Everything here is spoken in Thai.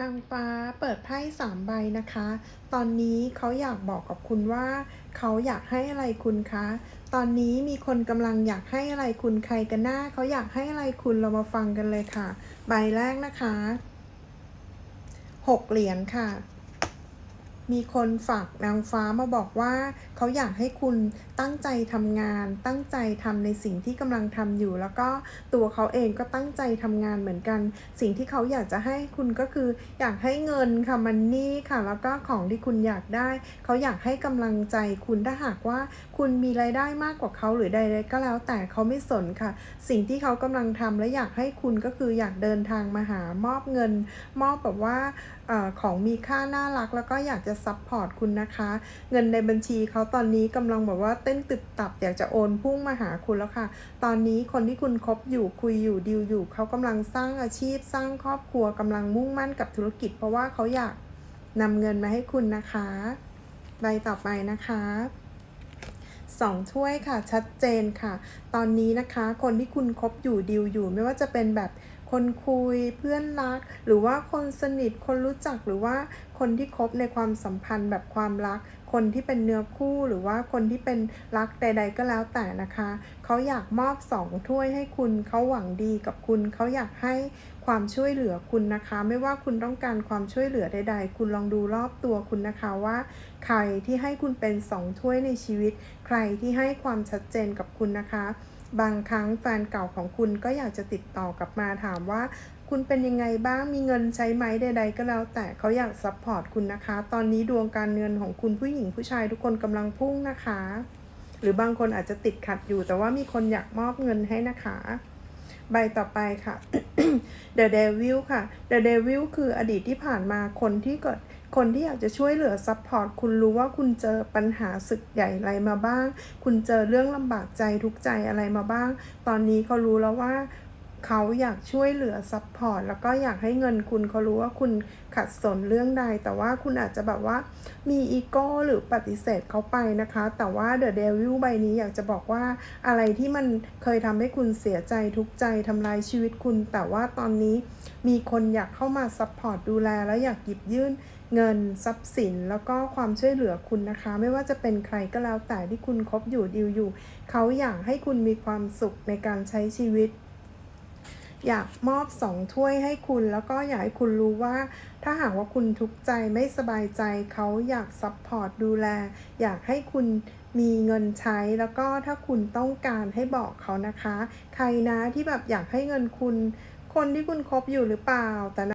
นางฟ้าเปิดไพ่สามใบนะคะ ตอนนี้เขาอยากบอกกับคุณว่า เขาอยากให้อะไรคุณคะ ตอนนี้มีคนกำลังอยากให้อะไรคุณใครกันหน้าเขาอยากให้อะไรคุณเรามาฟังกันเลยค่ะ ใบแรกนะคะหกเหรียญค่ะ มีคนฝากนางฟ้ามาบอกว่า เขาอยากให้คุณตั้งใจทำงาน ตั้งใจทำในสิ่งที่กำลังทำอยู่ แล้วก็ตัวเขาเองก็ตั้งใจทำงานเหมือนกัน สิ่งที่เขาอยากจะให้คุณก็คือ อยากให้เงินค่ะมันนี่ค่ะ แล้วก็ของที่คุณอยากได้ เขาอยากให้กำลังใจคุณถ้าหากว่า คุณมีรายได้มากกว่าเขาหรือใดๆก็แล้ว แต่เขาไม่สนค่ะ สิ่งที่เขากำลังทำและอยากให้คุณก็คืออยากเดินทางมาหามอบเงิน มอบแบบว่าอของมีค่าน่ารักแล้วก็อยากจะซัพพอร์ตคุณนะคะ เงินในบัญชีเขาตอนนี้กำลังแบบว่าเต้นตึบตับอยากจะโอนพุ่งมาหาคุณแล้วค่ะ ตอนนี้คนที่คุณคบอยู่คุยอยู่ดีลอยู่เขากำลังสร้างอาชีพ สร้างครอบครัวกำลังมุ่งมั่นกับธุรกิจ เพราะว่าเขาอยากนำเงินมาให้คุณนะคะใบต่อไปนะคะสองถ้วยค่ะชัดเจนค่ะ ตอนนี้นะคะ คนที่คุณคบอยู่ดีลอยู่ ไม่ว่าจะเป็นแบบคนคุยเพื่อนรัก หรือว่าคนสนิทคนรู้จักหรือว่าคนที่คบในความสัมพันธ์แบบความรัก คนที่เป็นเนื้อคู่หรือว่าคนที่เป็นรักใด ๆ ก็แล้วแต่นะคะ เขาอยากมอบสองถ้วยให้คุณเขาหวังดีกับคุณเขาอยากให้ความช่วยเหลือคุณนะคะ ไม่ว่าคุณต้องการความช่วยเหลือใด ๆ คุณลองดูรอบตัวคุณนะคะว่า ใครที่ให้คุณเป็นสองถ้วยในชีวิต ใครที่ให้ความชัดเจนกับคุณนะคะ บางครั้งแฟนเก่าของคุณก็อยากจะติดต่อกลับมาถามว่า คุณเป็นยังไงบ้างมีเงินใช้ไหมใด ๆ ก็แล้ว แต่เขาอยากซัพพอร์ตคุณนะคะ ตอนนี้ดวงการเงินของคุณผู้หญิงผู้ชายทุกคนกำลังพุ่งนะคะ หรือบางคนอาจจะติดขัดอยู่ แต่ว่ามีคนอยากมอบเงินให้นะคะใบต่อไปค่ะ The Devil ค่ะ The Devil คืออดีตที่ผ่านมาคนที่เกิด คนที่อยากจะช่วยเหลือซัพพอร์ตคุณรู้ว่าคุณเจอปัญหาศึกใหญ่อะไรมาบ้าง คุณเจอเรื่องลำบากใจทุกใจอะไรมาบ้าง ตอนนี้เขารู้แล้วว่า เขาอยากช่วยเหลือซัพพอร์ตแล้วก็อยากให้เงินคุณเขารู้ว่าคุณขัดสนเรื่องใด แต่ว่าคุณอาจจะแบบว่ามีอีโก้หรือปฏิเสธเขาไปนะคะ แต่ว่า The Devil ใบนี้อยากจะบอกว่าอะไรที่มันเคยทำให้คุณเสียใจทุกใจทำลายชีวิตคุณ แต่ว่าตอนนี้มีคนอยากเข้ามาซัพพอร์ตดูแล แล้วอยากหยิบยื่นเงินทรัพย์สิน แล้วก็ความช่วยเหลือคุณนะคะ ไม่ว่าจะเป็นใครก็แล้วแต่ที่คุณคบอยู่ดีลอยู่ เขาอยากให้คุณมีความสุขในการใช้ชีวิต อยากมอบสองถ้วยให้คุณ แล้วก็อยากให้คุณรู้ว่า ถ้าหากว่าคุณทุกข์ใจไม่สบายใจเขาอยากซัพพอร์ตดูแล อยากให้คุณมีเงินใช้แล้วก็ถ้าคุณต้องการให้บอกเขานะคะ ใครนะที่แบบอยากให้เงินคุณ คนที่คุณคบอยู่หรือเปล่าแต่